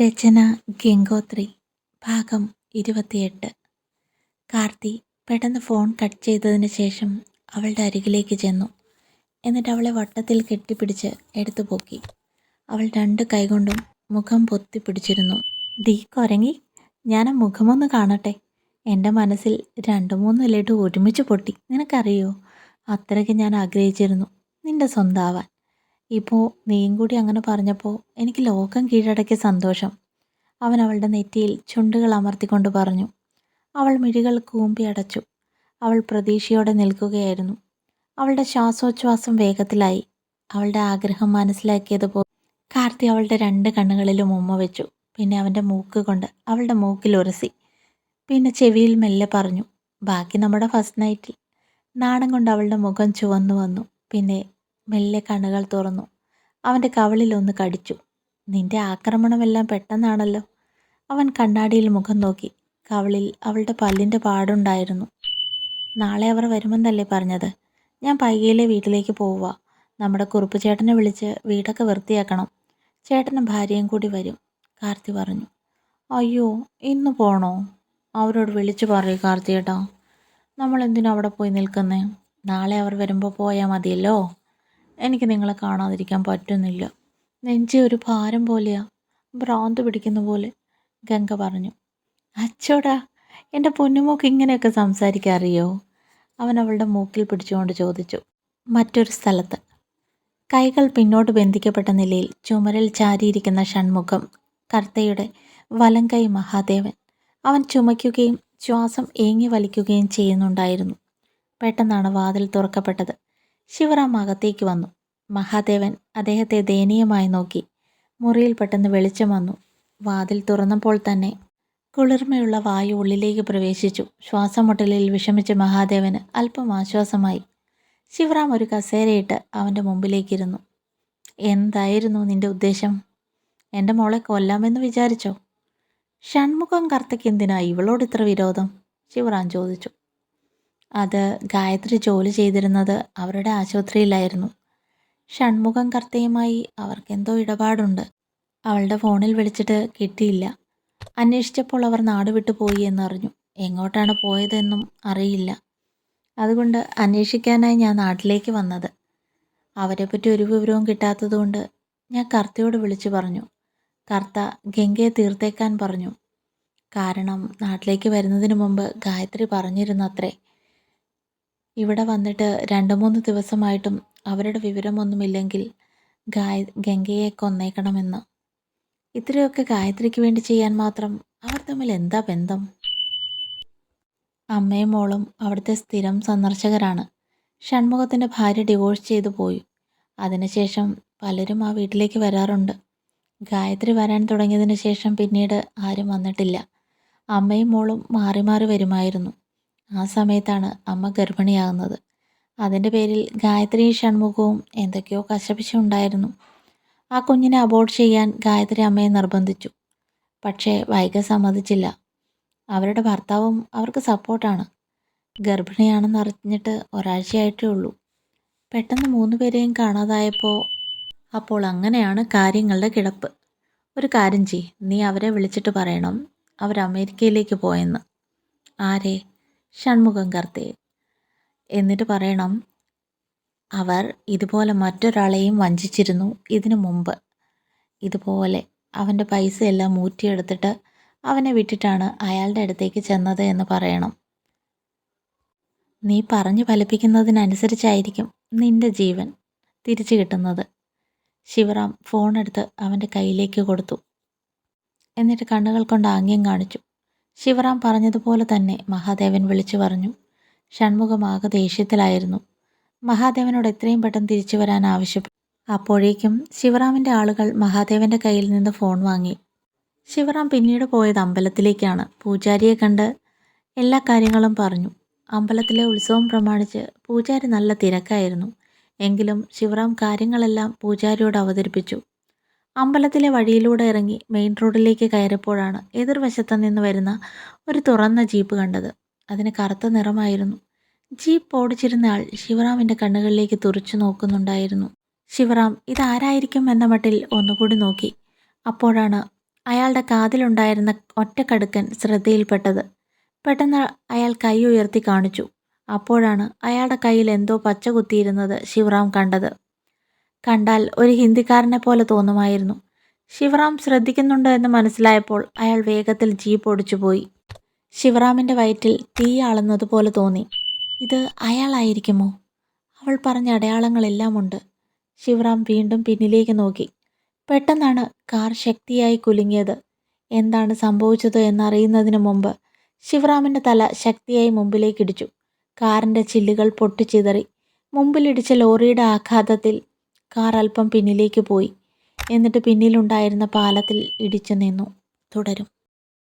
രചന ഗംഗോത്രി ഭാഗം ഇരുപത്തിയെട്ട്. കാർത്തി പെട്ടെന്ന് ഫോൺ കട്ട് ചെയ്തതിന് ശേഷം അവളുടെ അരികിലേക്ക് ചെന്നു. എന്നിട്ട് അവളെ വട്ടത്തിൽ കെട്ടിപ്പിടിച്ച് എടുത്തു പോക്കി. അവൾ രണ്ട് കൈകൊണ്ടും മുഖം പൊത്തി പിടിച്ചിരുന്നു. ദീ കൊരങ്ങി ഞാൻ ആ മുഖമൊന്ന് കാണട്ടെ. എന്റെ മനസ്സിൽ രണ്ട് മൂന്ന് ലഡു ഒരുമിച്ച് പൊട്ടി. നിനക്കറിയോ? അത്രയ്ക്ക് ഞാൻ ആഗ്രഹിച്ചിരുന്നു. നിന്റെ സ്വന്തമാവാൻ. ഇപ്പോൾ നീയും കൂടി അങ്ങനെ പറഞ്ഞപ്പോൾ എനിക്ക് ലോകം കീഴടക്കിയ സന്തോഷം. അവൻ അവളുടെ നെറ്റിയിൽ ചുണ്ടുകൾ അമർത്തിക്കൊണ്ട് പറഞ്ഞു. അവൾ മിഴികൾ കൂമ്പി അടച്ചു. അവൾ പ്രതീക്ഷയോടെ നിൽക്കുകയായിരുന്നു. അവളുടെ ശ്വാസോച്ഛ്വാസം വേഗത്തിലായി. അവളുടെ ആഗ്രഹം മനസ്സിലാക്കിയതുപോലെ കാർത്തി അവളുടെ രണ്ട് കണ്ണുകളിലും ഉമ്മ വെച്ചു. പിന്നെ അവന്റെ മൂക്ക് കൊണ്ട് അവളുടെ മൂക്കിൽ ഉരസി. പിന്നെ ചെവിയിൽ മെല്ലെ പറഞ്ഞു ബാക്കി നമ്മുടെ ഫസ്റ്റ് നൈറ്റിൽ. നാണം കൊണ്ട് അവളുടെ മുഖം ചുവന്നു വന്നു. പിന്നെ മെല്ലെ കണ്ണുകൾ തുറന്നു. അവന്റെ കവളിലൊന്ന് കടിച്ചു. നിന്റെ ആക്രമണമെല്ലാം പെട്ടെന്നാണല്ലോ. അവൻ കണ്ണാടിയിൽ മുഖം നോക്കി. കവളിൽ അവളുടെ പല്ലിന്റെ പാടുണ്ടായിരുന്നു. നാളെ അവർ വരുമെന്നല്ലേ പറഞ്ഞത്? ഞാൻ പയ്യയിലെ വീട്ടിലേക്ക് പോവുക നമ്മുടെ കുറുപ്പ് ചേട്ടനെ വിളിച്ച് വീടൊക്കെ വൃത്തിയാക്കണം. ചേട്ടനും ഭാര്യയും കൂടി വരും കാർത്തി പറഞ്ഞു. അയ്യോ ഇന്ന് പോണോ? അവരോട് വിളിച്ചു പറയൂ കാർത്തിയേട്ടാ. നമ്മൾ എന്തിനാ അവിടെ പോയി നിൽക്കുന്നേ? നാളെ അവർ വരുമ്പോൾ പോയാൽ മതിയല്ലോ. എനിക്ക് നിങ്ങളെ കാണാതിരിക്കാൻ പറ്റുന്നില്ല. നെഞ്ചി ഒരു ഭാരം പോലെയാ. ഭ്രാന്ത് പിടിക്കുന്ന പോലെ ഗംഗ പറഞ്ഞു. അച്ചോടാ എന്റെ പൊന്നുമൂക്ക് ഇങ്ങനെയൊക്കെ സംസാരിക്കാറിയോ അവൻ അവളുടെ മൂക്കിൽ പിടിച്ചുകൊണ്ട് ചോദിച്ചു. മറ്റൊരു സ്ഥലത്ത്. കൈകൾ പിന്നോട്ട് ബന്ധിക്കപ്പെട്ട നിലയിൽ ചുമരിൽ ചാരിയിരിക്കുന്ന ഷൺമുഖം കർത്തയുടെ വലങ്കൈ മഹാദേവൻ. അവൻ ചുമയ്ക്കുകയും ശ്വാസം ഏങ്ങി വലിക്കുകയും ചെയ്യുന്നുണ്ടായിരുന്നു. പെട്ടെന്നാണ് വാതിൽ തുറക്കപ്പെട്ടത്. ശിവറാം അകത്തേക്ക് വന്നു. മഹാദേവൻ അദ്ദേഹത്തെ ദയനീയമായി നോക്കി. മുറിയിൽ പെട്ടെന്ന് വെളിച്ചം വന്നു. വാതിൽ തുറന്നപ്പോൾ തന്നെ കുളിർമയുള്ള വായു ഉള്ളിലേക്ക് പ്രവേശിച്ചു. ശ്വാസമുട്ടലിൽ വിഷമിച്ച മഹാദേവന് അല്പം ആശ്വാസമായി. ശിവറാം ഒരു കസേരയിട്ട് അവന്റെ മുമ്പിലേക്കിരുന്നു. എന്തായിരുന്നു നിന്റെ ഉദ്ദേശം? എന്റെ മോളെ കൊല്ലാമെന്ന് വിചാരിച്ചോ? ഷൺമുഖം കർത്തയ്ക്ക് എന്തിനാ ഇവളോട് ഇത്ര വിരോധം? ശിവറാം ചോദിച്ചു. അത് ഗായത്രി ജോലി ചെയ്തിരുന്നത് അവരുടെ ആശുപത്രിയിലായിരുന്നു. ഷൺമുഖം കർത്തയുമായി അവർക്കെന്തോ ഇടപാടുണ്ട്. അവളുടെ ഫോണിൽ വിളിച്ചിട്ട് കിട്ടിയില്ല. അന്വേഷിച്ചപ്പോൾ അവർ നാട് വിട്ടു പോയി എന്നറിഞ്ഞു. എങ്ങോട്ടാണ് പോയതെന്നും അറിയില്ല. അതുകൊണ്ട് അന്വേഷിക്കാനായി ഞാൻ നാട്ടിലേക്ക് വന്നത്. അവരെപ്പറ്റി ഒരു വിവരവും കിട്ടാത്തതുകൊണ്ട് ഞാൻ കർത്തയോട് വിളിച്ചു പറഞ്ഞു. കർത്ത ഗംഗയെ തീർത്തേക്കാൻ പറഞ്ഞു. കാരണം നാട്ടിലേക്ക് വരുന്നതിന് മുമ്പ് ഗായത്രി പറഞ്ഞിരുന്നത്രേ. ഇവിടെ വന്നിട്ട് രണ്ട് മൂന്ന് ദിവസമായിട്ടും അവരുടെ വിവരമൊന്നുമില്ലെങ്കിൽ ഗായ ഗംഗയെ കൊന്നേക്കണമെന്ന്. ഇത്രയൊക്കെ ഗായത്രിക്ക് വേണ്ടി ചെയ്യാൻ മാത്രം അവർ തമ്മിൽ എന്താ ബന്ധം? അമ്മയും മോളും അവിടുത്തെ സ്ഥിരം സന്ദർശകരാണ്. ഷൺമുഖത്തിന്റെ ഭാര്യ ഡിവോഴ്സ് ചെയ്തു പോയി. അതിനുശേഷം പലരും ആ വീട്ടിലേക്ക് വരാറുണ്ട്. ഗായത്രി വരാൻ തുടങ്ങിയതിന് ശേഷം പിന്നീട് ആരും വന്നിട്ടില്ല. അമ്മയും മോളും മാറി മാറി വരുമായിരുന്നു. ആ സമയത്താണ് അമ്മ ഗർഭിണിയാകുന്നത്. അതിന്റെ പേരിൽ ഗായത്രി ഷൺമുഖവും എന്തൊക്കെയോ കശപിശുണ്ടായിരുന്നു. ആ കുഞ്ഞിനെ അബോർട്ട് ചെയ്യാൻ ഗായത്രി അമ്മയെ നിർബന്ധിച്ചു. പക്ഷേ വൈകം സമ്മതിച്ചില്ല. അവരുടെ ഭർത്താവും അവർക്ക് സപ്പോർട്ടാണ്. ഗർഭിണിയാണെന്ന് അറിഞ്ഞിട്ട് ഒരാഴ്ചയായിട്ടേ ഉള്ളൂ. പെട്ടെന്ന് മൂന്ന് പേരെയും കാണാതായപ്പോൾ അപ്പോൾ അങ്ങനെയാണ് കാര്യങ്ങളുടെ കിടപ്പ്. ഒരു കാര്യം ചെയ് നീ അവരെ വിളിച്ചിട്ട് പറയണം. അവർ അമേരിക്കയിലേക്ക് പോയെന്ന്. ആരെ? ഷൺമുഖം കർത്തേ. എന്നിട്ട് പറയണം അവർ ഇതുപോലെ മറ്റൊരാളെയും വഞ്ചിച്ചിരുന്നു ഇതിനു മുമ്പ്. ഇതുപോലെ അവന്റെ പൈസയെല്ലാം മൂറ്റിയെടുത്തിട്ട് അവനെ വിട്ടിട്ടാണ് അയാളുടെ അടുത്തേക്ക് ചെന്നത് എന്ന് പറയണം. നീ പറഞ്ഞു ഫലിപ്പിക്കുന്നതിനനുസരിച്ചായിരിക്കും നിന്റെ ജീവൻ തിരിച്ചു കിട്ടുന്നത് ശിവറാം ഫോണെടുത്ത് അവന്റെ കയ്യിലേക്ക് കൊടുത്തു. എന്നിട്ട് കണ്ണുകൾ കൊണ്ട് ആംഗ്യം കാണിച്ചു. ശിവറാം പറഞ്ഞതുപോലെ തന്നെ മഹാദേവൻ വിളിച്ചു പറഞ്ഞു ഷൺമുഖമാകെ ദേഷ്യത്തിലായിരുന്നു. മഹാദേവനോട് എത്രയും പെട്ടെന്ന് തിരിച്ചു വരാൻ ആവശ്യപ്പെട്ടു. അപ്പോഴേക്കും ശിവറാമിന്റെ ആളുകൾ മഹാദേവന്റെ കയ്യിൽ നിന്ന് ഫോൺ വാങ്ങി. ശിവറാം പിന്നീട് പോയത് അമ്പലത്തിലേക്കാണ്. പൂജാരിയെ കണ്ട് എല്ലാ കാര്യങ്ങളും പറഞ്ഞു. അമ്പലത്തിലെ ഉത്സവം പ്രമാണിച്ച് പൂജാരി നല്ല തിരക്കായിരുന്നു. എങ്കിലും ശിവറാം കാര്യങ്ങളെല്ലാം പൂജാരിയോട് അവതരിപ്പിച്ചു. അമ്പലത്തിലെ വഴിയിലൂടെ ഇറങ്ങി മെയിൻ റോഡിലേക്ക് കയറിയപ്പോഴാണ് എതിർവശത്ത് നിന്ന് വരുന്ന ഒരു തുറന്ന ജീപ്പ് കണ്ടത്. അതിന് കറുത്ത നിറമായിരുന്നു. ജീപ്പ് ഓടിച്ചിരുന്ന ആൾ ശിവറാമിന്റെ കണ്ണുകളിലേക്ക് തുറച്ചു നോക്കുന്നുണ്ടായിരുന്നു. ശിവറാം ഇതാരായിരിക്കും എന്ന മട്ടിൽ ഒന്നുകൂടി നോക്കി അപ്പോഴാണ് അയാളുടെ കാതിലുണ്ടായിരുന്ന ഒറ്റക്കടുക്കൻ ശ്രദ്ധയിൽപ്പെട്ടത്. പെട്ടെന്ന് അയാൾ കൈ ഉയർത്തി കാണിച്ചു. അപ്പോഴാണ് അയാളുടെ കയ്യിൽ എന്തോ പച്ച കുത്തിയിരുന്നത് ശിവറാം കണ്ടത്. കണ്ടാൽ ഒരു ഹിന്ദിക്കാരനെ പോലെ തോന്നുമായിരുന്നു. ശിവറാം ശ്രദ്ധിക്കുന്നുണ്ട് എന്ന് മനസ്സിലായപ്പോൾ അയാൾ വേഗത്തിൽ ജീപ്പ് ഓടിച്ചുപോയി. ശിവറാമിന്റെ വയറ്റിൽ തീ ആളുന്നതുപോലെ തോന്നി. ഇത് അയാളായിരിക്കുമോ? അവൾ പറഞ്ഞ അടയാളങ്ങളെല്ലാം ഉണ്ട്. ശിവറാം വീണ്ടും പിന്നിലേക്ക് നോക്കി. പെട്ടെന്നാണ് കാർ ശക്തിയായി കുലുങ്ങിയത്. എന്താണ് സംഭവിച്ചത് എന്നറിയുന്നതിന് മുമ്പ് ശിവറാമിന്റെ തല ശക്തിയായി മുമ്പിലേക്കിടിച്ചു കാറിന്റെ ചില്ലുകൾ പൊട്ടിച്ചിതറി. മുമ്പിലിടിച്ച ലോറിയുടെ ആഘാതത്തിൽ കാർ അല്പം പിന്നിലേക്ക് പോയി. എന്നിട്ട് പിന്നിലുണ്ടായിരുന്ന പാലത്തിൽ ഇടിച്ചു നിന്നു. തുടരും.